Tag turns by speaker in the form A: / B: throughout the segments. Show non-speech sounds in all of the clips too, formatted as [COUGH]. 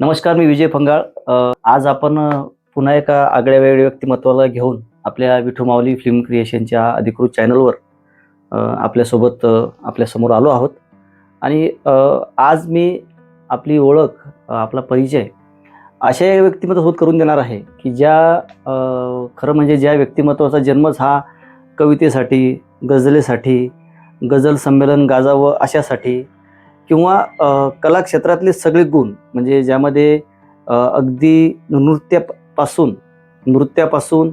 A: नमस्कार मी विजय फंगाळ. आज आपण पुन्हा एका आगळ्या वेगळ्या व्यक्तिमत्वाला घेऊन आपल्या विठू माऊली फिल्म क्रिएशनच्या अधिकृत चॅनलवर आपल्यासोबत आपल्यासमोर आलो आहोत. आणि आज मी आपली ओळख आपला परिचय अशा व्यक्तिमत्व होत करून देणार आहे की ज्या खरं म्हणजे ज्या व्यक्तिमत्वाचा जन्मच हा कवितेसाठी गझलेसाठी गझल संमेलन गाजावं अशासाठी किंवा कला क्षेत्रातले सगळे गुण म्हणजे ज्यामध्ये अगदी नृत्यापासून नृत्यापासून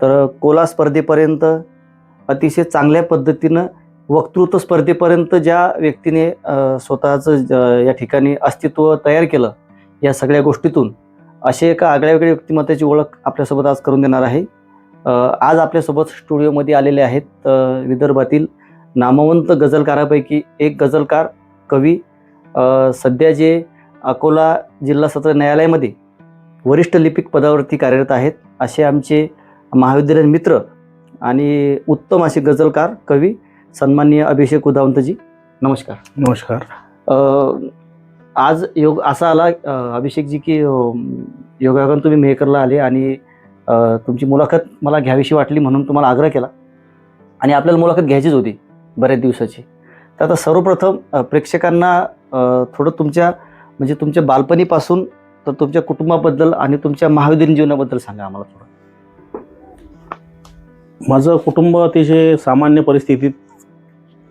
A: तर कोला स्पर्धेपर्यंत अतिशय चांगल्या पद्धतीनं वक्तृत्व स्पर्धेपर्यंत ज्या व्यक्तीने स्वतःचं ज- या ठिकाणी अस्तित्व तयार केलं या सगळ्या गोष्टीतून असे एका आगळ्या वेगळ्या व्यक्तिमत्वाची ओळख आपल्यासोबत आज करून देणार आहे. आज आपल्यासोबत स्टुडिओमध्ये आलेले आहेत विदर्भातील नामवंत गझलकारापैकी एक गझलकार कवी सध्या जे अकोला जिल्हा सत्र न्यायालयामध्ये वरिष्ठ लिपिक पदावरती कार्यरत आहेत असे आमचे महाविद्यालयीन मित्र आणि उत्तम असे गझलकार कवी सन्माननीय अभिषेक उदावंतजी नमस्कार.
B: नमस्कार.
A: आज योग असा आला अभिषेकजी की योगायोगानं तुम्ही मेहकरला आले आणि तुमची मुलाखत मला घ्यावीशी वाटली म्हणून तुम्हाला आग्रह केला आणि आपल्याला मुलाखत घ्यायचीच होती बऱ्याच दिवसाची. तर आता सर्वप्रथम प्रेक्षकांना थोडं तुमच्या म्हणजे तुमच्या बालपणीपासून तर तुमच्या कुटुंबाबद्दल आणि तुमच्या महाविद्यालयीन जीवनाबद्दल सांगा आम्हाला थोडं.
B: माझं कुटुंब अतिशय सामान्य परिस्थितीत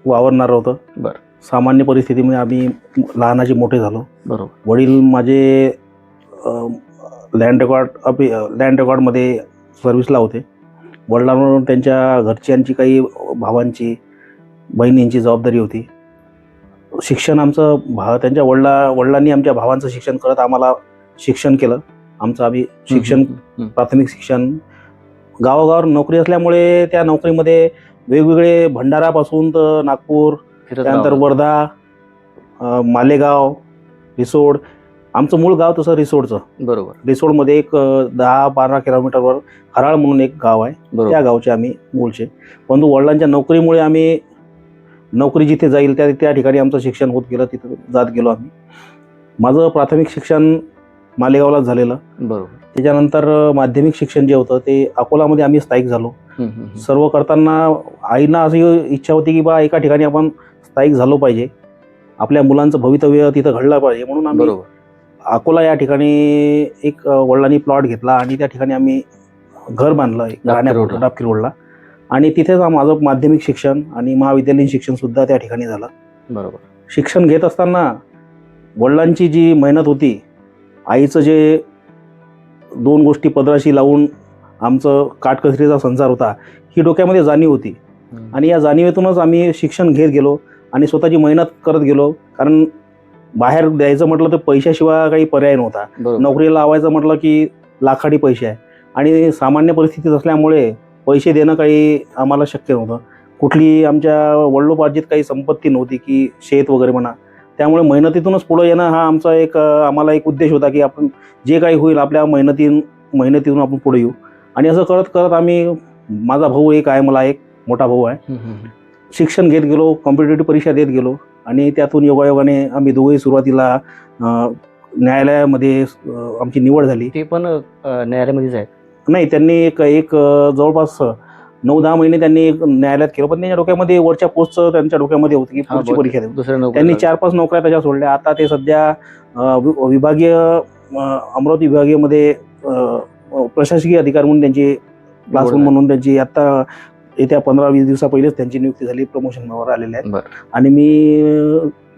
B: वावरणारं होतं.
A: बरं.
B: सामान्य परिस्थितीमध्ये आम्ही लहानाचे मोठे झालो.
A: बरोबर.
B: वडील माझे लँड रेकॉर्ड अपि लँड रेकॉर्डमध्ये सर्व्हिसला होते. वडिलांवर त्यांच्या घरच्यांची काही भावांची बहिणींची जबाबदारी होती. शिक्षण आमचं भा त्यांच्या वडिला वडिलांनी आमच्या भावांचं शिक्षण करत आम्हाला शिक्षण केलं. आमचं आम्ही शिक्षण प्राथमिक शिक्षण. गावागावावर नोकरी असल्यामुळे त्या नोकरीमध्ये वेगवेगळे भंडारापासून तर नागपूर त्यानंतर. वर्धा मालेगाव रिसोड. आमचं मूळ गाव तसं रिसोडचं.
A: बरोबर.
B: रिसोडमध्ये एक दहा बारा किलोमीटरवर हराळ म्हणून एक गाव आहे. त्या गावचे आम्ही मूळचे. परंतु वडिलांच्या नोकरीमुळे आम्ही नोकरी जिथे जाईल त्या त्या ठिकाणी आमचं शिक्षण होत गेलं तिथं जात गेलो आम्ही. माझं प्राथमिक शिक्षण मालेगावलाच झालेलं.
A: बरोबर.
B: त्याच्यानंतर माध्यमिक शिक्षण जे होतं ते अकोलामध्ये आम्ही स्थायिक झालो. सर्व करताना आईना अशी इच्छा होती की बा एका ठिकाणी आपण स्थायिक झालो पाहिजे. आपल्या मुलांचं भवितव्य तिथं घडलं पाहिजे. म्हणून आम्ही
A: बरोबर.
B: अकोला या ठिकाणी एक वडिलांनी प्लॉट घेतला आणि त्या ठिकाणी आम्ही घर बांधलं. डाबकी रोडला. आणि तिथेच माझं माध्यमिक शिक्षण आणि महाविद्यालयीन शिक्षण सुद्धा त्या ठिकाणी झालं.
A: बरोबर.
B: शिक्षण घेत असताना वडिलांची जी मेहनत होती आईचं जे दोन गोष्टी पदराशी लावून आमचं काटकसरीचा संसार होता ही डोक्यामध्ये जाणीव होती. आणि या जाणीवेतूनच आम्ही शिक्षण घेत गेलो आणि स्वतःची मेहनत करत गेलो. कारण बाहेर द्यायचं म्हटलं तर पैशाशिवाय काही पर्याय नव्हता. नोकरीला लावायचं म्हटलं की लाखाडी पैसे आहे. आणि सामान्य परिस्थितीत असल्यामुळे पैसे देणं काही आम्हाला शक्य नव्हतं. कुठली आमच्या वडिलोपार्जित काही संपत्ती नव्हती की शेत वगैरे म्हणा. त्यामुळे मेहनतीतूनच पुढं येणं हा आमचा एक आम्हाला एक उद्देश होता की आपण जे काही होईल आपल्या मेहनतीन मेहनतीतून आपण पुढे येऊ. आणि असं करत करत आम्ही माझा भाऊ एक आहे मला एक मोठा भाऊ आहे. शिक्षण घेत गेलो कॉम्पिटेटिव्ह परीक्षा देत गेलो आणि त्यातून योगायोगाने आम्ही दोघेही सुरुवातीला न्यायालयामध्ये आमची निवड झाली.
A: ते पण न्यायालयामध्येच आहेत
B: नाही त्यांनी एक एक जवळपास नऊ दहा महिने त्यांनी एक न्यायालयात केलं पण त्यांच्या डोक्यामध्ये वरच्या पोस्टचं त्यांच्या डोक्यामध्ये होतं की पुढची. परीक्षा देऊ त्यांनी. चार पाच नोकऱ्या त्याच्या सोडल्या आता ते सध्या विभागीय अमरावती विभागीयमध्ये प्रशासकीय अधिकारी म्हणून त्यांची क्लास
A: निवड
B: म्हणून त्यांची आता येत्या पंधरा वीस दिवसा पहिलेच त्यांची नियुक्ती झाली प्रमोशनवर आलेले आहेत. आणि मी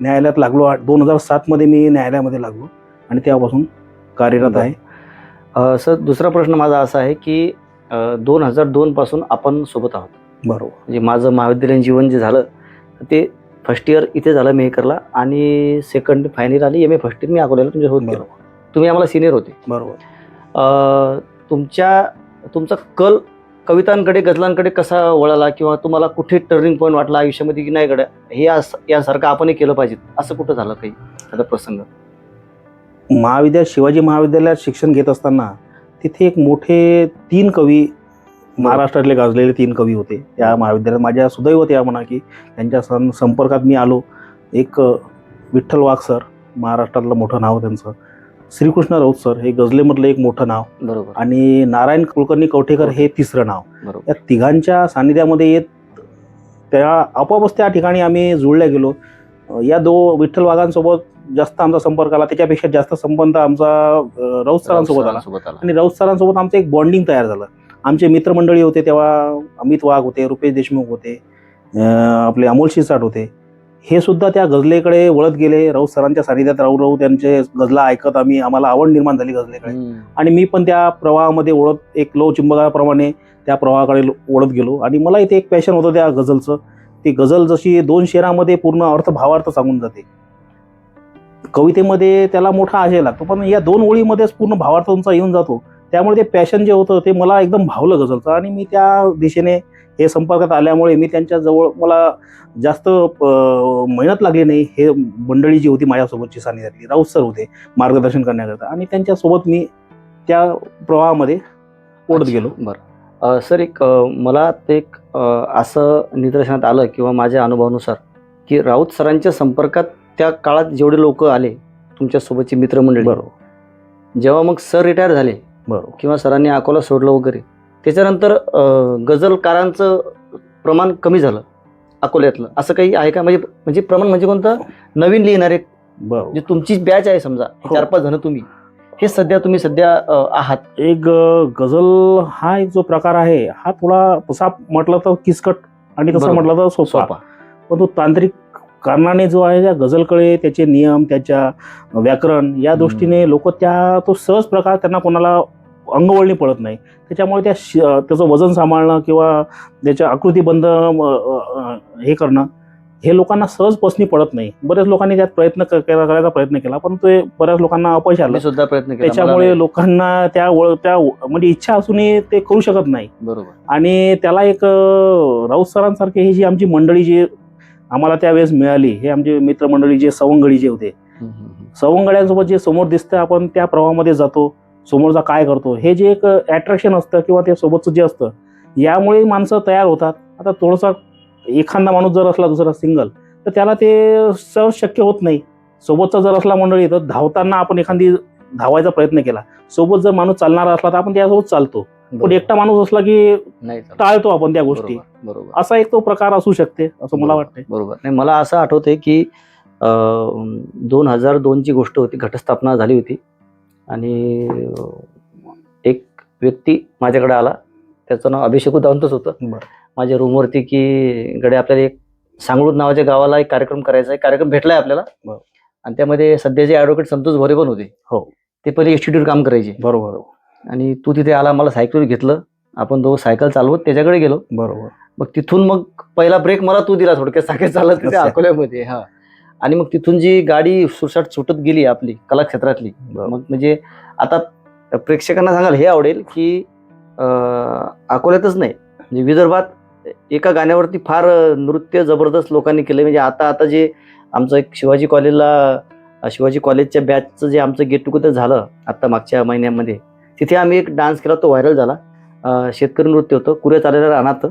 B: न्यायालयात लागलो दोन हजार सातमध्ये मी न्यायालयामध्ये लागलो आणि तेव्हापासून कार्यरत. आहे
A: सर दुसरा प्रश्न माझा असा आहे की दोन हजार दोन पासून आपण सोबत आहोत.
B: बरोबर.
A: म्हणजे माझं महाविद्यालयीन जीवन जे झालं ते फर्स्ट इयर इथे झालं मेहकरला आणि सेकंड फायनल आणि एम ए फर्स्ट इयर मी अकोल्याला तुमच्यासोबत गेलो.
B: बरोबर.
A: तुम्ही आम्हाला सिनियर होते.
B: बरोबर.
A: तुमच्या तुमचा कल कवितांकडे गझलांकडे कसा वळाला किंवा तुम्हाला कुठे टर्निंग पॉईंट वाटला आयुष्यामध्ये की नाही गड्या? हे अस- यासारखं आपणही केलं पाहिजे असं कुठं झालं काही? आता प्रसंग.
B: महाविद्यालय शिवाजी महाविद्यालयात शिक्षण घेत असताना तिथे एक मोठे तीन कवी महाराष्ट्रातले गाजलेले तीन कवी होते. त्या महाविद्यालयात माझ्या सुदैव त्या म्हणा की त्यांच्या सं संपर्कात मी आलो. एक विठ्ठल वाघ सर महाराष्ट्रातलं मोठं नाव त्यांचं. श्रीकृष्ण राऊत सर हे गझलेमधलं एक मोठं नाव.
A: बरोबर.
B: आणि नारायण कुलकर्णी कवठेकर हे तिसरं नाव.
A: बरोबर.
B: या तिघांच्या सानिध्यामध्ये येत त्या आपोआपच त्या ठिकाणी आम्ही जुळल्या गेलो. या दो विठ्ठल वाघांसोबत जास्त आमचा संपर्क आला त्याच्यापेक्षा जास्त संबंध आमचा राऊत सरांसोबत आला.
A: सोबत आला.
B: आणि राऊत सरांसोबत आमचं एक बॉन्डिंग तयार झालं. आमचे मित्रमंडळी होते तेव्हा अमित वाघ होते रुपेश देशमुख होते आपले अमोल शिरसाट होते. हे सुद्धा त्या गझलेकडे वळत गेले. राऊत सरांच्या सानिध्यात राहू राहू त्यांचे गझला ऐकत आम्ही आम्हाला आवड निर्माण झाली गझलेकडे. आणि मी पण त्या प्रवाहामध्ये ओढत एक लो चुंबकाप्रमाणे त्या प्रवाहाकडे ओढत गेलो. आणि मला इथे एक पॅशन होतं त्या गझलचं. ती गझल जशी दोन शेरामध्ये पूर्ण अर्थ भावार्थ सांगून जाते. कवितेमध्ये त्याला मोठा आशय लागतो पण या दोन ओळीमध्येच पूर्ण भावार्थ तुमचा येऊन जातो. त्यामुळे ते पॅशन जे होतं ते मला एकदम भावलं गझलचं आणि मी त्या दिशेने हे संपर्कात आल्यामुळे मी त्यांच्या जवळ मला जास्त मेहनत लागली नाही. हे मंडळी जी होती माझ्यासोबतची सानिध्यातली राऊत सर होते मार्गदर्शन करण्याकरता आणि त्यांच्यासोबत मी त्या प्रवाहामध्ये ओढत गेलो.
A: बरं. सर एक मला ते एक असं निदर्शनात आलं किंवा माझ्या अनुभवानुसार की राऊत सरांच्या संपर्कात त्या काळात जेवढे लोक आले तुमच्यासोबतची मित्रमंडळी.
B: बरोबर.
A: जेव्हा मग सर रिटायर झाले
B: बरोबर.
A: किंवा सरांनी अकोला सोडलं वगैरे त्याच्यानंतर गझलकारांचं प्रमाण कमी झालं अकोल्यातलं. असं काही आहे का? म्हणजे म्हणजे प्रमाण म्हणजे कोणतं? नवीन लिहिणारे.
B: बरोबर.
A: जे तुमची बॅच आहे समजा
B: हो.
A: चार पाच जण तुम्ही. हे सध्या तुम्ही सध्या आहात.
B: एक गझल हा एक जो प्रकार आहे हा थोडा तसा म्हटलं तर किचकट आणि तसं. म्हटलं तर सोपा.
A: सोपा.
B: पण तो तांत्रिक कारणाने जो आहे त्या गझलकडे त्याचे नियम त्याच्या व्याकरण या. दृष्टीने लोक त्या तो सहज प्रकार त्यांना कोणाला अंगवळणी पडत नाही. त्याच्यामुळे त्या श- त्याचं वजन सांभाळणं किंवा त्याच्या आकृतीबंध हे करणं हे लोकांना सहजपसनी पडत नाही. बऱ्याच लोकांनी त्यात प्रयत्न करायचा प्रयत्न केला पण ते बऱ्याच लोकांना अपयश आलं.
A: सुद्धा प्रयत्न
B: त्याच्यामुळे. लोकांना त्या त्या म्हणजे इच्छा असूनही ते करू शकत नाही.
A: बरोबर.
B: आणि त्याला एक राऊत सरांसारखे ही जी आमची मंडळी जी आम्हाला त्यावेळेस मिळाली. हे आमचे मित्रमंडळी जे सवंगडी जे होते. सवंगड्यांसोबत जे समोर दिसतं आपण त्या प्रवाहामध्ये जातो. समोरचा काय करतो? हे जे एक अट्रॅक्शन असतं किंवा ते सोबतचं जे असतं यामुळे माणसं तयार होतात. आता थोडंसं एखादा माणूस जर असला दुसरा सिंगल तर त्याला ते सहज शक्य होत नाही. सोबतचा जर असला मंडळी तर धावताना आपण एखादी धावायचा प्रयत्न केला. सोबत जर माणूस चालणारा असला तर आपण त्यासोबत चालतो. पण. एकटा माणूस असला की
A: नाही.
B: टाळतो आपण त्या गोष्टी
A: बरोबर
B: असा एक तो प्रकार असू शकते असं मला. वाटतंय
A: बरोबर नाही मला असं आठवतंय की दोन हजार दोनची गोष्ट होती घटस्थापना झाली होती आणि एक व्यक्ती माझ्याकडे आला त्याचं नाव अभिषेक उदावंतच होतं. माझ्या रूमवरती की गडे आपल्याला एक सांगळूर नावाच्या गावाला एक कार्यक्रम करायचा आहे कार्यक्रम भेटलाय आपल्याला. आणि त्यामध्ये सध्याचे ॲडव्होकेट संतोष भोरे पण होते
B: हो.
A: ते पहिले इन्स्टिट्यूट काम करायचे
B: बरोबर
A: आणि तू तिथे आला मला सायकल घेतलं. आपण दोघं सायकल चालवत त्याच्याकडे गेलो.
B: बरोबर.
A: मग तिथून मग पहिला ब्रेक मला तू दिला थोडक्यात. सायकल चालत तिथे. अकोल्यामध्ये हा. आणि मग तिथून जी गाडी सुसाट सुटत गेली आपली कलाक्षेत्रातली. मग म्हणजे आता प्रेक्षकांना सांगाल हे आवडेल की अकोल्यातच नाही. म्हणजे विदर्भात एका गाण्यावरती फार नृत्य जबरदस्त लोकांनी केलं. म्हणजे आता आता जे आमचं एक शिवाजी कॉलेजला शिवाजी कॉलेजच्या बॅचचं जे आमचं गेट टुगेदर झालं आता मागच्या महिन्यामध्ये तिथे आम्ही एक डान्स केला तो व्हायरल झाला. शेतकरी नृत्य होतं कुऱ्या चाललेल्या रानात.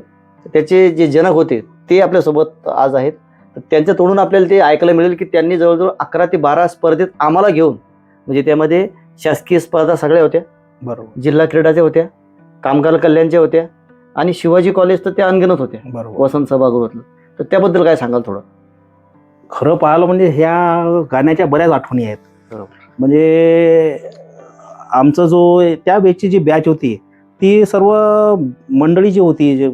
A: त्याचे जे जनक होते ते आपल्यासोबत आज आहेत. तर त्यांच्या तोडून आपल्याला ते ऐकायला मिळेल की त्यांनी जवळजवळ अकरा ते बारा स्पर्धेत आम्हाला घेऊन म्हणजे त्यामध्ये शासकीय स्पर्धा सगळ्या होत्या.
B: बरोबर.
A: जिल्हा क्रीडाच्या होत्या कामगार कल्याणच्या होत्या आणि शिवाजी कॉलेज तर त्या अनगिनत होत्या
B: बरोबर.
A: वसंत सभागृहातलं. तर त्याबद्दल काय सांगाल थोडं?
B: खरं पाहिलं म्हणजे ह्या गाण्याच्या बऱ्याच आठवणी आहेत.
A: बरोबर.
B: म्हणजे आमचं जो त्या बॅचची जी बॅच होती ती सर्व मंडळी जी होती जे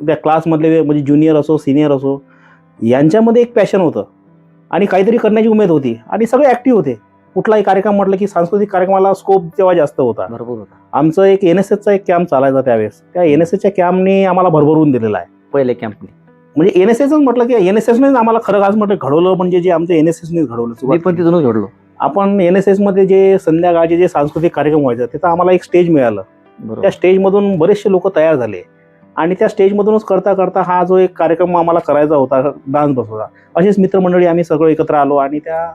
B: त्या क्लासमधले म्हणजे ज्युनियर असो सिनियर असो यांच्यामध्ये एक पॅशन होतं. आणि काहीतरी करण्याची उमेद होती. आणि सगळे ॲक्टिव्ह होते. कुठलाही कार्यक्रम म्हटलं की सांस्कृतिक कार्यक्रमाला स्कोप तेव्हा जास्त होता.
A: बरोबर होता.
B: आमचं एक एन एस एसचा एक कॅम्प चालायचा त्यावेळेस. त्या एन एस एसच्या कॅम्पनी आम्हाला भरभरून दिलेला आहे.
A: पहिले कॅम्पनी
B: म्हणजे एन एस एसच म्हटलं की एन एस एसनेच आम्हाला खरं आज म्हटलं घडवलं म्हणजे जे आमचं एन एस एसनेच घडवलं
A: पण. तिथूनच घडलो.
B: आपण एन एस एसमध्ये जे संध्याकाळचे जे सांस्कृतिक कार्यक्रम व्हायचे तिथं आम्हाला एक स्टेज मिळालं. त्या स्टेजमधून बरेचसे लोक तयार झाले. आणि त्या स्टेजमधूनच करता करता हा जो एक कार्यक्रम आम्हाला करायचा होता डान्स बसवता असेच मित्रमंडळी आम्ही सगळं एकत्र आलो आणि त्या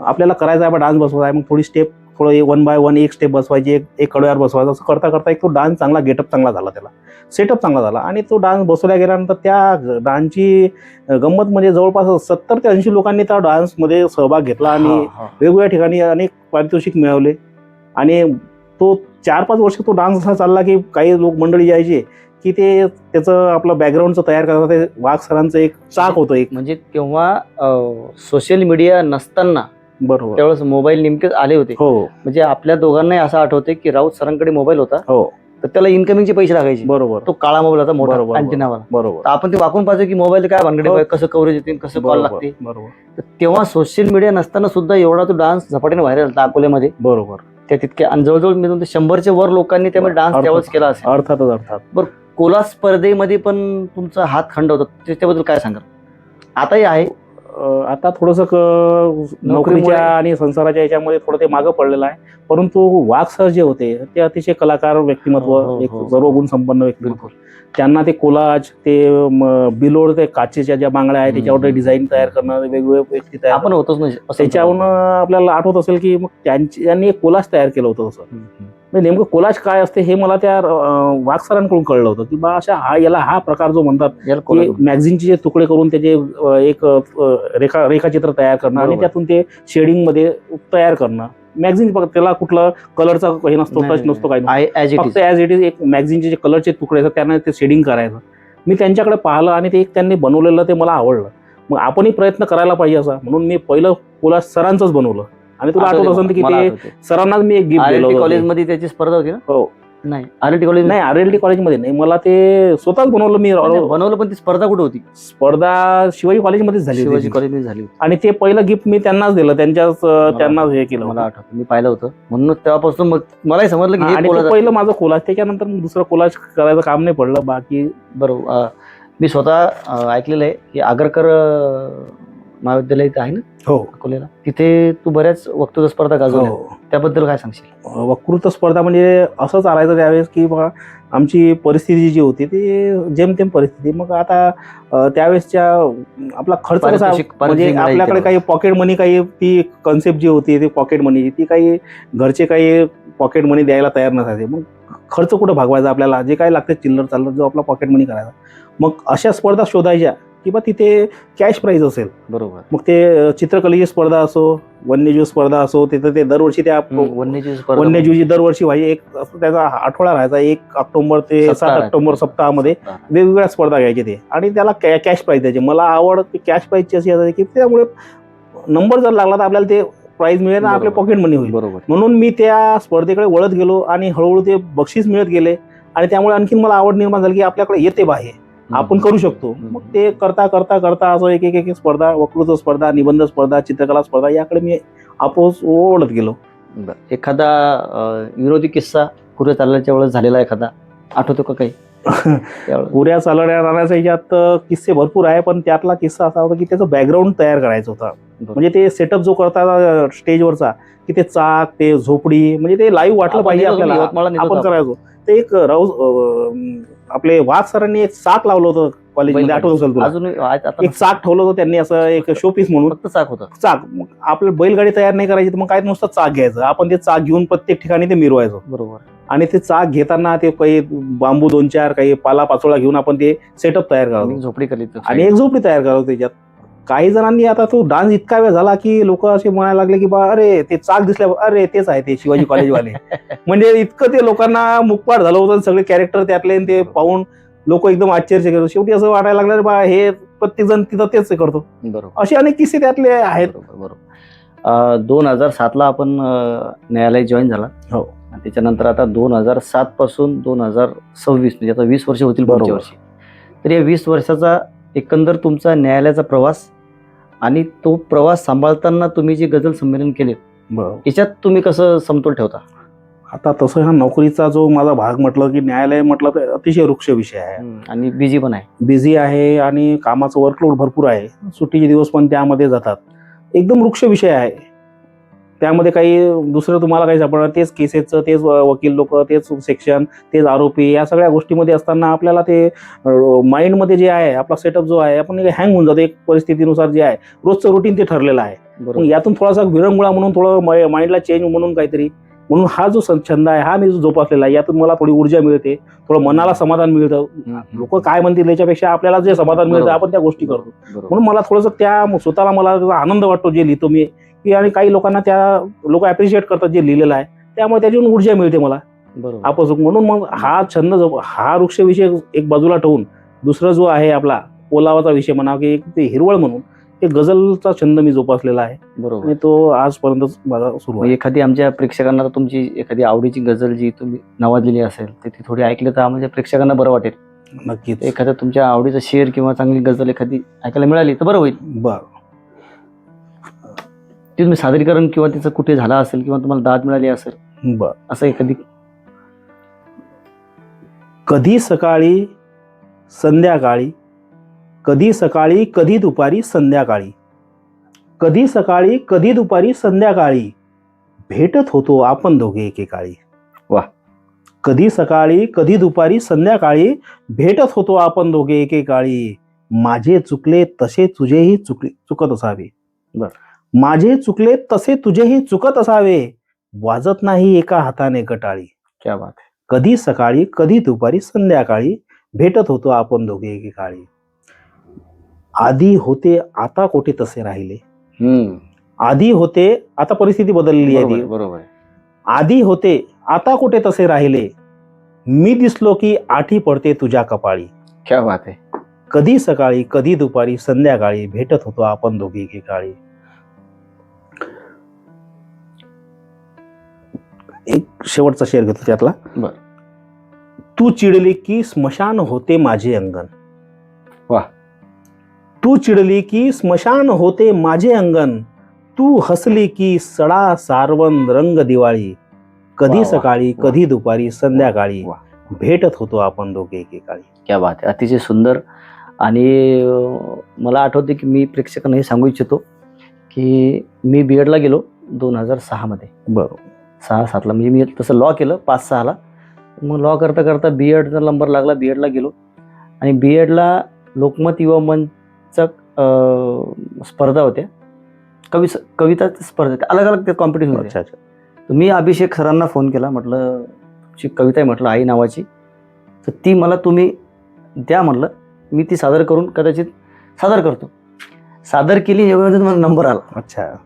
B: आपल्याला करायचा आहे डान्स बसवायचा आहे मग थोडी स्टेप थोडं वन बाय वन एक स्टेप बसवायची एक एक कडव्यावर बसवायचा असं करता करता एक तो डान्स चांगला गेटअप चांगला झाला त्याला. सेटअप चांगला झाला. आणि तो डान्स बसवल्या गेल्यानंतर त्या डान्सची गंमत म्हणजे जवळपास सत्तर ते ऐंशी लोकांनी त्या डान्समध्ये सहभाग घेतला आणि. वेगवेगळ्या ठिकाणी अनेक पारितोषिक मिळवले. आणि तो चार पाच वर्ष तो डान्स असा चालला की काही लोक मंडळी यायचे की ते त्याचं आपलं बॅकग्राऊंडचं तयार करतात. ते वाघ सरांचं एक चाक होतं एक.
A: म्हणजे तेव्हा सोशल मीडिया नसताना
B: बरोबर.
A: त्यावेळेस मोबाईल नेमकेच आले होते.
B: हो.
A: म्हणजे आपल्या दोघांनाही असं आठवते की राऊत सरांकडे मोबाईल होता.
B: हो.
A: तर त्याला इन्कमिंगचे पैसे लागायचे.
B: बरोबर.
A: तो काळा मोबाईल होता मोठा
B: बरोबर,
A: अँटिनावाला
B: बरोबर
A: तर आपण ते वाकून पाहतो की मोबाईल काय भानगडे
B: हो.
A: कसं कव्हरेज येते कसं कॉल लागते.
B: बरोबर.
A: तर तेव्हा सोशल मीडिया नसताना सुद्धा एवढा तो डान्स झपाट्याने व्हायरल झाला अकोल्यामध्ये.
B: बरोबर.
A: त्या तितक्या आणि जवळजवळ मी म्हणतो शंभरच्या वर लोकांनी त्यामध्ये डान्स
B: अर्थात.
A: त्यावेळेस केला असेल.
B: अर्थातच अर्थात.
A: कोला स्पर्धेमध्ये पण तुमचा हात खंड होता. त्याच्याबद्दल काय सांगाल? आताही आहे.
B: आता थोडस नोकरीच्या आणि संसाराच्या याच्यामध्ये थोडं ते मागं पडलेलं आहे परंतु वाघ सर जे होते ते अतिशय कलाकार
A: हो, हो,
B: व्यक्तिमत्व एक
A: हो.
B: सर्व गुण संपन्न व्यक्तिमत्व त्यांना ते कोलाज ते बिलोड ते काचेच्या ज्या बांगड्या आहेत त्याच्यावर. डिझाईन तयार करणं वेगवेगळे व्यक्ती तयार
A: आपण होतोच नाही असं
B: त्याच्यावरून आपल्याला आठवत असेल की मग त्यांची त्यांनी एक कोलाज तयार केलं होतं तसं
A: हम्म.
B: म्हणजे नेमकं कोलाज काय असते हे मला त्या अं, वाघ सरांकडून कळलं होतं की बा अशा हा याला हा प्रकार जो म्हणतात मॅगझिनचे जे तुकडे करून त्याचे एक रेखा रेखाचित्र तयार करणं आणि. त्यातून ते शेडिंगमध्ये तयार करणं. मॅगझिन त्याला कुठलं कलरचा हे नसतो टच नसतो काही फक्त ॲज इट इज एक मॅगझिनचे जे कलरचे तुकडे असतात त्यांना ते शेडिंग करायचं. मी त्यांच्याकडे पाहिलं आणि ते एक त्यांनी बनवलेलं ते मला आवडलं. मग आपणही प्रयत्न करायला पाहिजे असा. म्हणून मी पहिलं कोला सरांचंच बनवलं. आणि तुला आठवत असेल की ते सरांनाच मी एक गिफ्ट दिलं
A: आर
B: होतं
A: कॉलेज
B: ते.
A: मध्ये त्याची स्पर्धा होती ना?
B: हो.
A: नाही आर टी कॉलेज
B: नाही आर एल टी कॉलेजमध्ये नाही. मला ते स्वतःच बनवलं मी.
A: बनवलं पण ती स्पर्धा कुठे होती?
B: स्पर्धा शिवाजी कॉलेजमध्येच झाली
A: शिवाजी. कॉलेजमध्ये झाली
B: आणि ते पहिलं गिफ्ट मी त्यांनाच दिलं. त्यांच्याच त्यांनाच हे केलं
A: मला. आठवतं मी पाहिलं होतं. म्हणून तेव्हापासून मग मलाही समजलं की
B: पहिलं माझं कोलाज त्याच्यानंतर दुसरं कोलाज करायचं काम नाही पडलं. बाकी
A: बरोबर. मी स्वतः ऐकलेलं आहे की आगरकर महाविद्यालय इथं आहे ना?
B: हो.
A: अकोल्याला? तिथे तू बऱ्याच वक्तृत्व स्पर्धा गाजवल्या.
B: हो.
A: त्याबद्दल काय सांगशील?
B: वक्तृत्व स्पर्धा म्हणजे असं चालायचं त्यावेळेस की बघा आमची परिस्थिती जी होती ती जेमतेम परिस्थिती. मग आता अं, त्यावेळेसच्या आपला खर्च कसा
A: पारितोषिक-
B: म्हणजे
A: पारितोषिक मिळायचं
B: आपल्याकडे. काही पॉकेट मनी काही ती कन्सेप्ट जी होती ती पॉकेट मनी ती काही घरचे काही पॉकेट मनी द्यायला तयार नसायचे. मग खर्च कुठं भागवायचा आपल्याला? जे काही लागते चिल्लर चाललर जो आपला पॉकेट मनी करायचा. मग अशा स्पर्धा शोधायच्या. की बा तिथे कॅश प्राईज असेल.
A: बरोबर.
B: मग ते चित्रकलेची स्पर्धा असो वन्यजीव स्पर्धा असो तिथं ते दरवर्षी त्या
A: वन्यजीव
B: वन्यजीवची दरवर्षी व्हायची एक असं त्याचा आठवडा राहायचा एक ऑक्टोबर ते सात. ऑक्टोबर सप्ताहामध्ये
A: सप्ताह.
B: वेगवेगळ्या स्पर्धा घ्यायचे ते. आणि त्याला कॅश प्राईज द्यायचे. मला आवड कॅश प्राईजची अशी असायची की त्यामुळे नंबर जर लागला तर आपल्याला ते प्राईज मिळेल आणि आपले. पॉकेट मनी होईल.
A: बरोबर.
B: म्हणून मी त्या स्पर्धेकडे वळत गेलो आणि हळूहळू ते बक्षीस मिळत गेले. आणि त्यामुळे आणखीन मला आवड निर्माण झाली की आपल्याकडे येते बाहे आपण करू शकतो. मग ते करता करता करता असं एक एक एक स्पर्धा वक्तृत्व स्पर्धा निबंध स्पर्धा चित्रकला स्पर्धा याकडे मी आपोस ओढत गेलो.
A: एखादा विरोधी किस्सा पुढे चालल्याच्या वेळेस झालेला एखादा? आठवतो का काही?
B: पुऱ्या चालण्या राहण्याच्या अं, किस्से भरपूर आहे पण त्यातला किस्सा असा होता की त्याचं बॅकग्राऊंड तयार करायचं होता. म्हणजे ते सेटअप जो करता स्टेजवरचा की ते चाक ते झोपडी म्हणजे ते लाईव्ह वाटलं पाहिजे आपल्याला. आपण करायचो. ते एक राऊस अं, आपले वाघ सरांनी एक चाक लावलं होतं कॉलेजमध्ये. आठवत असेल तुला?
A: अजून
B: एक चाक ठेवलं होतं त्यांनी असं एक शोपीस म्हणून.
A: फक्त चाक होतं.
B: चाक मग आपलं बैलगाडी तयार नाही करायची तर मग काय नुसतं चाक घ्यायचं? आपण ते चाक घेऊन प्रत्येक ठिकाणी ते मिरवायचं.
A: बरोबर.
B: आणि ते चाक घेताना ते काही बांबू दोन चार काही पाला पाचोळा घेऊन आपण ते सेटअप तयार करायचो.
A: झोपडी केली तर
B: आणि एक झोपडी तयार करावं त्याच्यात. काही जणांनी आता तो डान्स इतका वेळ झाला की लोक असे म्हणायला लागले की बा अरे ते चाक दिसल्या अरे तेच आहे ते शिवाजी कॉलेजवाले. [LAUGHS] म्हणजे इतकं ते लोकांना मुकपाट झालं होतं सगळे कॅरेक्टर त्यातले आणि ते पाहून लोक एकदम आश्चर्य करतो शेवटी असं वाटायला लागलं बा हे प्रत्येक जण तिथं तेच करतो.
A: बरोबर.
B: असे अनेक किस्से त्यातले आहेत.
A: बरोबर दोन हजार सातला आपण न्यायालय जॉईन झाला.
B: हो.
A: आणि त्याच्यानंतर आता दोन हजार सात पासून दोन हजार सव्वीस म्हणजे आता वीस वर्ष होतील
B: बरोबर.
A: वर्षी. तर या वीस वर्षाचा एकंदर तुमचा न्यायालयाचा प्रवास आणि तो प्रवास सांभाळताना तुम्ही जे गझल संमेलन केले
B: बरोबर
A: याच्यात तुम्ही कसं समतोल ठेवता?
B: आता तसं हा नोकरीचा जो माझा भाग म्हटलं की न्यायालय म्हटलं तर अतिशय वृक्ष विषय आहे.
A: आणि बिझी पण आहे.
B: बिझी आहे आणि कामाचं वर्कलोड भरपूर आहे. सुट्टीचे दिवस पण त्यामध्ये जातात. एकदम वृक्ष विषय आहे. त्यामध्ये काही दुसरं तुम्हाला काही सापडणार तेच केसेसचं तेच वकील लोक तेच सेक्शन तेच आरोपी या सगळ्या गोष्टीमध्ये असताना आपल्याला ते माइंडमध्ये जे आहे आपला सेटअप जो आहे आपण हँग होऊन जातो एक परिस्थितीनुसार जे आहे. रोजचं रुटीन ते ठरलेलं आहे. यातून थोडासा विरंगुळा म्हणून थोडं माइंडला चेंज म्हणून काहीतरी म्हणून हा जो छंद आहे हा मी जो जोपासलेला आहे. यातून मला थोडी ऊर्जा मिळते थोडं मनाला समाधान मिळतं. लोक काय म्हणतील याच्यापेक्षा आपल्याला जे समाधान मिळतं. आपण त्या गोष्टी करतो. म्हणून मला थोडंसं त्या स्वतःला मला आनंद वाटतो जे लिहितो मी. की आणि काही लोकांना त्या लोक अप्रिशिएट करतात जे लिहिलेलं आहे. त्यामुळे त्याच्यातून ऊर्जा मिळते मला.
A: बरोबर.
B: आपस म्हणून मग हा छंद जो हा वृक्ष विषय एक बाजूला ठेवून दुसरं जो आहे आपला ओलावाचा विषय म्हणा की एक ते हिरवळ म्हणून एक गझलचा छंद मी जोपासलेला आहे.
A: बरोबर.
B: आणि तो आजपर्यंत माझा सुरू आहे.
A: एखादी आमच्या प्रेक्षकांना तर तुमची एखादी आवडीची गझल जी तुम्ही नावाजलेली असेल तर ती थोडी ऐकली तर आमच्या प्रेक्षकांना बरं वाटेल.
B: नक्कीच.
A: एखाद्या तुमच्या आवडीचं शेर किंवा चांगली गझल एखादी ऐकायला मिळाली तर बरं होईल.
B: बर.
A: ती तुम्ही सादरीकरण किंवा तिचं कुठे झाला असेल किंवा तुम्हाला दाद मिळाली असेल
B: बर.
A: असं एखादी
B: कधी सकाळी संध्याकाळी कधी सकाळी कधी दुपारी संध्याकाळी. कधी सकाळी कधी दुपारी संध्याकाळी. भेटत होतो आपण दोघे एकेकाळी.
A: वा.
B: कधी सकाळी कधी दुपारी संध्याकाळी. भेटत होतो आपण दोघे एकेकाळी. माझे चुकले तसे तुझेही चुकले चुकत असावे.
A: बर.
B: माझे चुकले तसे तुझेही चुकत असावे. वाजत नाही एका हाताने गटाळी
A: क्या बात
B: कधी सकाळी कधी दुपारी संध्याकाळी भेटत होतो आपण दोघे एकेकाळी. आधी होते आता कोठे तसे राहिले?
A: हम्म.
B: आधी होते आता परिस्थिती बदललेली आहे
A: बरोबर.
B: आधी होते आता कुठे तसे राहिले? मी दिसलो की आठी पडते तुझ्या कपाळी.
A: क्या बात आहे
B: कधी सकाळी कधी दुपारी संध्याकाळी भेटत होतो आपण दोघे एकेकाळी. एक शेवटचा शेअर घेतो त्यातला.
A: बर.
B: तू चिडली की स्मशान होते माझे अंगण.
A: वाह.
B: तू चिडली की स्मशान होते माझे अंगण. तू हसली की सडा सारवण रंग दिवाळी.
A: वा,
B: कधी
A: वा,
B: सकाळी
A: वा.
B: कधी दुपारी संध्याकाळी.
A: वा.
B: भेटत होतो आपण दोघे एकेकाळी.
A: क्या बात आहे अतिशय सुंदर. आणि मला आठवते की मी प्रेक्षकांना हे सांगू इच्छितो की मी बी एडला गेलो दोन हजार सहामध्ये
B: बरोबर.
A: सहा सातला. म्हणजे मी तसं लॉ केलं पाच सहाला. मग लॉ करता करता बी एडचा नंबर लागला बी एडला गेलो. आणि बी एडला लोकमत युवा मंचचा अं, स्पर्धा होत्या. कवि कविता स्पर्धा अलग अलग ते कॉम्पिटिशन
B: अच्छा अच्छा.
A: तर मी अभिषेक सरांना फोन केला म्हटलं तुमची कविता आहे म्हटलं आई नावाची. तर ती मला तुम्ही द्या म्हटलं. मी ती सादर करून कदाचित सादर करतो. सादर केली एवढ्यात मला नंबर आला.
B: अच्छा.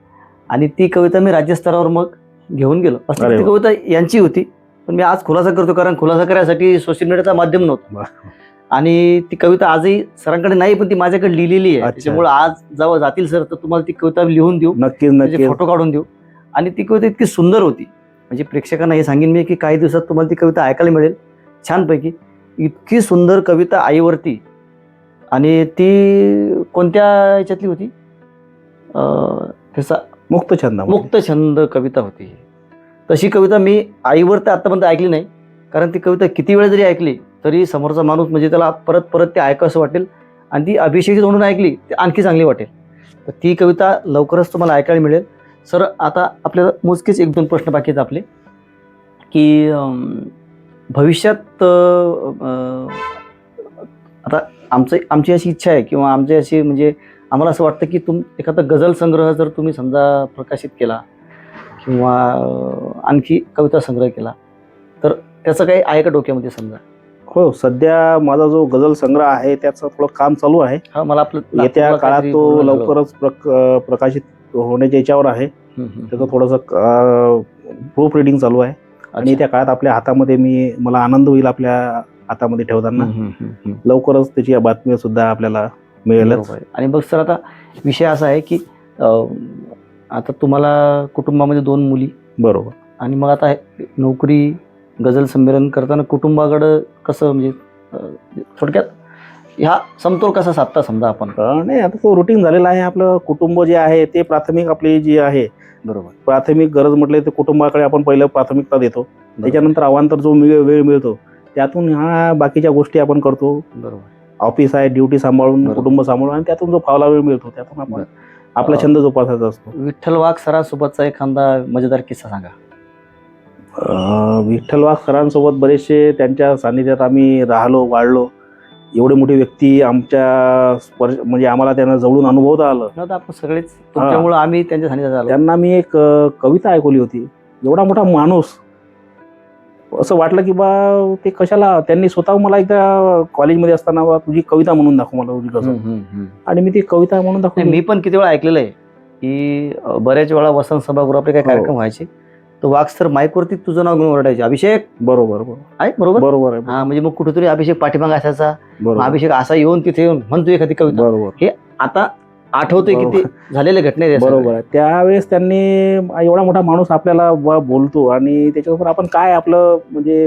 A: आणि ती कविता मी राज्यस्तरावर मग घेऊन गेलो. असं ती. कविता यांची होती. पण मी आज खुलासा करतो कारण खुलासा करायसाठी सोशल मीडियाचा माध्यम नव्हतं. आणि ती कविता आजही सरांकडे नाही पण ती माझ्याकडे लिहिलेली आहे. त्याच्यामुळे आज जेव्हा जातील सर तर तुम्हाला ती कविता लिहून देऊ.
B: नक्कीच
A: त्याचे
B: नक्कीच.
A: फोटो काढून देऊ. आणि ती कविता इतकी सुंदर होती. म्हणजे प्रेक्षकांना हे सांगेन मी की काही दिवसात तुम्हाला ती कविता ऐकायला मिळेल. छानपैकी. इतकी सुंदर कविता आईवरती. आणि ती कोणत्या याच्यातली होती? अं, त्याचा
B: मुक्त छंद
A: मुक्त छंद कविता होती तशी कविता मी आईवर तर आतापर्यंत ऐकली नाही कारण ती कविता किती वेळा जरी ऐकली तरी समोरचा माणूस म्हणजे त्याला परत परत ते ऐकावं वाटेल आणि ती अभिषेक म्हणून ऐकली ती आणखी चांगली वाटेल. तर ती कविता लवकरच तुम्हाला ऐकायला मिळेल. सर आता आपल्याला मोजकेच एक दोन प्रश्न बाकी आहेत आपले. की भविष्यात आता आमचं आमची अशी इच्छा आहे किंवा आमची अशी म्हणजे आम्हाला असं वाटतं की तुम एखादा गझल संग्रह जर तुम्ही समजा प्रकाशित केला किंवा आणखी कविता संग्रह केला तर त्याचं काही आहे का डोक्यामध्ये समजा
B: हो सध्या माझा जो गझल संग्रह आहे त्याचं थोडं काम चालू आहे
A: हा मला आपलं
B: येत्या काळात तो. लवकरच प्रकाशित होण्याच्या याच्यावर आहे. त्याचं थोडंसं प्रूफ रिडिंग चालू आहे आणि. त्या काळात आपल्या हातामध्ये मी मला आनंद होईल आपल्या हातामध्ये ठेवताना. लवकरच त्याची बातमी सुद्धा आपल्याला मिळेलच.
A: आणि बघ सर आता विषय असा आहे की आता तुम्हाला कुटुंबामध्ये दोन मुली.
B: बरोबर.
A: आणि मग आता नोकरी गझल संमेलन करताना कुटुंबाकडं कसं म्हणजे थोडक्यात ह्या समतोल कसा साधता समजा आपण?
B: नाही आता तो रुटीन झालेला आहे. आपलं कुटुंब जे आहे ते प्राथमिक आपली जी आहे
A: बरोबर.
B: प्राथमिक गरज म्हटलं तर कुटुंबाकडे आपण पहिलं प्राथमिकता देतो. त्याच्यानंतर अवांतर जो वेळ मिळतो त्यातून ह्या बाकीच्या गोष्टी आपण करतो.
A: बरोबर.
B: ऑफिस आहे ड्युटी सांभाळून. कुटुंब सांभाळून आणि त्यातून जो फावला वेळ मिळतो त्यातून आपण. आपला छंद जोपासायचा असतो.
A: विठ्ठल वाघ सरांसोबतचा एखादा मजेदार किस्सा सांगा.
B: विठ्ठल वाघ सरांसोबत बरेचसे त्यांच्या सानिध्यात आम्ही राहिलो वाढलो. एवढे मोठे व्यक्ती आमच्या स्पर्श म्हणजे आम्हाला त्यांना जवळून अनुभवता आलं.
A: आपण सगळेच आम्ही त्यांच्या सानिध्यात आलो.
B: त्यांना मी एक कविता ऐकवली होती. एवढा मोठा माणूस असं वाटलं की बा ते कशाला त्यांनी स्वतः मला एकदा कॉलेजमध्ये असताना बा तुझी कविता म्हणून दाखव मला तुझी गझल. आणि मी ती कविता म्हणून
A: नाही,
B: दाखवली
A: मी पण किती वेळा ऐकलेलं आहे की बऱ्याच वेळा वसंत सभागृह आपले काही
B: हो.
A: कार्यक्रम व्हायचे. तर वाघ सर माईकवरती तुझं नाव घेऊन ओरडायचे. अभिषेक?
B: बरोबर
A: आहे बरोबर?
B: बरोबर आहे
A: हा म्हणजे मग कुठेतरी अभिषेक पाठीमाग असायचा. अभिषेक असा येऊन तिथे येऊन म्हणतो एखादी कविता.
B: बरोबर.
A: आता आठवतोय की ते झालेल्या घटना
B: बरोबर. आहे त्यावेळेस त्यांनी एवढा मोठा माणूस आपल्याला बोलतो आणि त्याच्याबरोबर आपण काय आपलं म्हणजे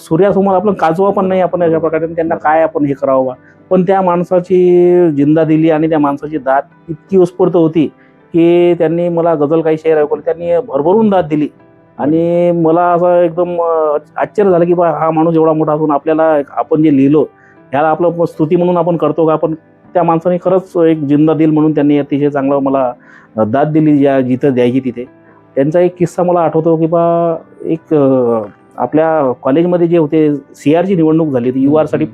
B: सूर्यासमोर आपलं काजवा पण नाही आपण अशा प्रकारे. त्यांना काय आपण हे करावं? पण त्या माणसाची जिंदा दिली आणि त्या माणसाची दात इतकी उत्स्फूर्त होती की त्यांनी मला गझल काही शेअर ऐकवले त्यांनी भरभरून दात दिली. आणि मला असं एकदम आश्चर्य झालं की बा हा माणूस एवढा मोठा असून आपल्याला आपण जे लिहिलो ह्याला आपलं स्तुती म्हणून आपण करतो का? आपण त्या माणसाने खरंच एक जिंदा दिल म्हणून त्यांनी अतिशय चांगलं मला दाद दिली ज्या जिथं द्यायची तिथे. त्यांचा एक किस्सा मला आठवतो की बा एक आपल्या कॉलेजमध्ये जे होते सी आरची निवडणूक झाली होती यू आरसाठी.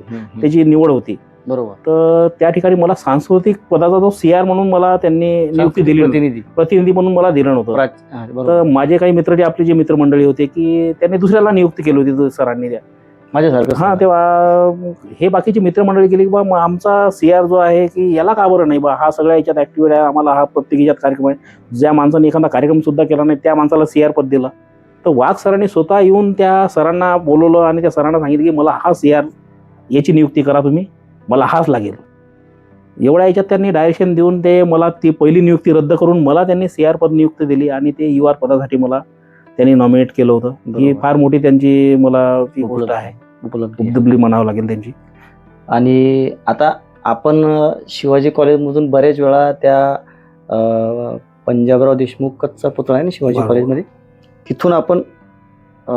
B: त्याची निवड होती.
A: बरोबर.
B: तर त्या ठिकाणी मला सांस्कृतिक पदाचा जो सी आर म्हणून मला त्यांनी नियुक्ती दिली होती.
A: प्रतिनिधी.
B: प्रतिनिधी म्हणून मला दिलं नव्हतं. तर माझे काही मित्र जे आपले जे मित्रमंडळी होते की त्यांनी दुसऱ्याला नियुक्ती केली होती सरांनी त्या.
A: माझ्यासारखं
B: हा तेव्हा हे बाकीची मित्रमंडळी गेली की बा मग आमचा सी आर जो आहे की याला का बरं नाही बा? हा सगळ्या याच्यात ऍक्टिव्ह आहे आम्हाला हा प्रत्येक याच्यात कार्यक्रम आहे. ज्या माणसाने एखादा कार्यक्रम सुद्धा केला नाही त्या माणसाला सी आर पद दिलं. तर वाघ सरांनी स्वतः येऊन त्या सरांना बोलवलं आणि त्या सरांना सांगितलं की मला हा सी आर याची नियुक्ती करा तुम्ही. मला हाच लागेल. एवढ्या याच्यात त्यांनी डायरेक्शन देऊन ते मला ती पहिली नियुक्ती रद्द करून मला त्यांनी सी आर पद नियुक्ती दिली आणि ते यू आर पदासाठी मला त्यांनी नॉमिनेट केलं होतं ही. फार मोठी त्यांची मला ती गोष्ट आहे.
A: उपलब्ध आहे.
B: उपदबली म्हणावं लागेल त्यांची.
A: आणि आता आपण अ, शिवाजी कॉलेजमधून बरेच वेळा त्या अ, पंजाबराव देशमुखचा पुतळा आहे ना शिवाजी
B: बरोबर.
A: कॉलेजमध्ये? तिथून आपण अ,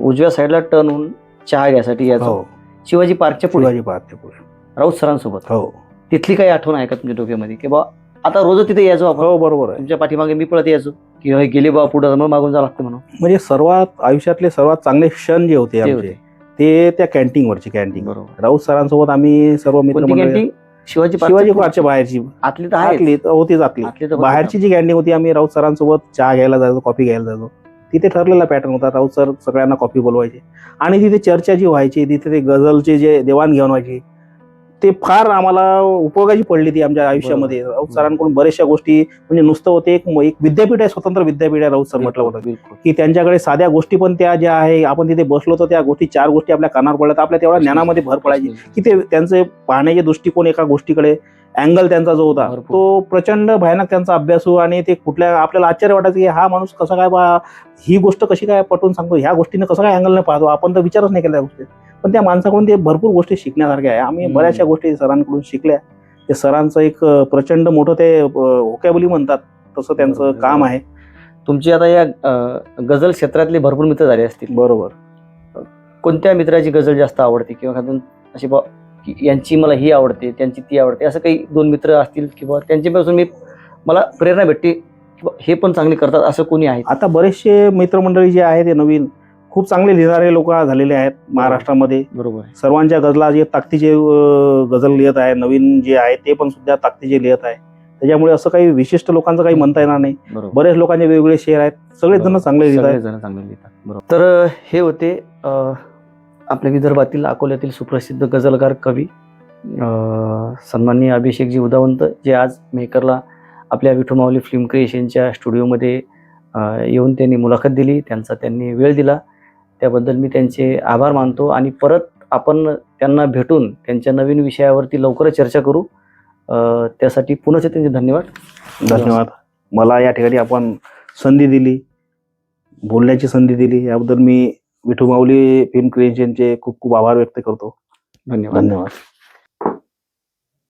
A: उजव्या साईडला टर्न होऊन चहा घ्यायसाठी यायचो.
B: हो.
A: शिवाजी पार्कच्या पुढे.
B: शिवाजी पाहते पुढे.
A: राऊत सरांसोबत.
B: हो.
A: तिथली काही आठवण आहे का तुमच्या डोक्यामध्ये? की बा आता रोज तिथे यायचो आपण.
B: हो बरोबर आहे.
A: तुमच्या पाठीमागे मी पळत यायचो. की गेले बा पुढे मग मागून जावं लागतं म्हणून.
B: म्हणजे सर्वात आयुष्यातले सर्वात चांगले क्षण जे होते
A: ते
B: आमचे
A: होते.
B: ते त्या कॅन्टीन वरची कॅन्टीन
A: बरोबर.
B: राऊत सरांसोबत आम्ही सर्व
A: कोणती
B: मित्र
A: कॅन्टीन शिवाजी
B: शिवाजी
A: पार्कच्या
B: बाहेरची.
A: आतली तर आहे
B: आतली तर होतीच आतली.
A: आतली तर
B: बाहेरची जी कॅन्टीन होती आम्ही राऊत सरांसोबत चहा घ्यायला जायचो कॉफी घ्यायला जायचो. तिथे ठरलेला पॅटर्न होता राऊत सर सगळ्यांना कॉफी बोलवायचे. आणि तिथे चर्चा जी व्हायची तिथे ते गझलचे जे देवाणघेवाण व्हायची ते फार आम्हाला उपयोगाची पडली ती आमच्या आयुष्यामध्ये. राऊत सरांकडून बऱ्याचशा गोष्टी म्हणजे नुसतं होते एक एक विद्यापीठ आहे स्वतंत्र विद्यापीठ आहे राऊत सर म्हटलं होतं. की त्यांच्याकडे साध्या गोष्टी पण त्या ज्या आहे आपण तिथे बसलो तर त्या गोष्टी चार गोष्टी आपल्या कानावर पडल्या तर आपल्या तेवढ्या ज्ञानामध्ये भर पडायची. की ते त्यांचे पाहण्याचे दृष्टिकोन एका गोष्टीकडे अँगल त्यांचा जो होता. तो प्रचंड भयानक त्यांचा अभ्यासू आणि ते कुठल्या आपल्याला आश्चर्य वाटायचं की हा माणूस कसा काय बा ही गोष्ट कशी काय पटवून सांगतो ह्या गोष्टीने कसं काय अँगलने पाहतो आपण तर विचारच नाही केला त्या गोष्टी पण त्या माणसाकडून ते भरपूर गोष्टी शिकण्यासारख्या आहे. आम्ही. बऱ्याचशा गोष्टी सरांकडून शिकल्या. ते सरांचं एक प्रचंड मोठं ते होकॅबली म्हणतात. तसं त्यांचं. काम आहे.
A: तुमची आता या गझल क्षेत्रातले भरपूर मित्र झाले असतील.
B: बरोबर.
A: कोणत्या मित्राची गझल जास्त आवडते? किंवा एखादं अशी बा की यांची मला ही आवडते त्यांची ती आवडते असं काही दोन मित्र असतील किंवा त्यांच्यापासून मी मला प्रेरणा भेटते हे पण चांगले करतात असं कोणी आहे?
B: आता बरेचसे मित्रमंडळी जे आहे ते नवीन खूप चांगले लिहिणारे लोक झालेले आहेत महाराष्ट्रामध्ये.
A: बरोबर
B: सर्वांच्या गझला जे ताकदीचे गझल लिहित आहे नवीन जे आहे ते पण सुद्धा ताकदीचे लिहित आहे. त्याच्यामुळे असं काही विशिष्ट लोकांचं काही म्हणता येणार नाही.
A: बरोबर.
B: बरेच लोकांचे वेगवेगळे शेअर आहेत. सगळेच जण चांगले
A: लिहितात. बरोबर. तर हे होते आपल्या विदर्भातील अकोल्यातील सुप्रसिद्ध गझलकार कवी अ, सन्माननीय अभिषेकजी उदावंत जे आज मेकरला आपल्या विठुमावली फिल्म क्रिएशनच्या स्टुडिओमध्ये अ, येऊन त्यांनी मुलाखत दिली. त्यांचा त्यांनी वेळ दिला. त्याबद्दल मी त्यांचे आभार मानतो आणि परत आपण त्यांना भेटून त्यांच्या नवीन विषयावरती लवकरच चर्चा करू. त्यासाठी पुन्हा त्यांचे धन्यवाद.
B: धन्यवाद. मला या ठिकाणी आपण संधी दिली बोलण्याची संधी दिली. याबद्दल मी विठू माऊली फिल्म क्रिएशनचे खूप खूप आभार व्यक्त करतो.
A: धन्यवाद.
B: धन्यवाद.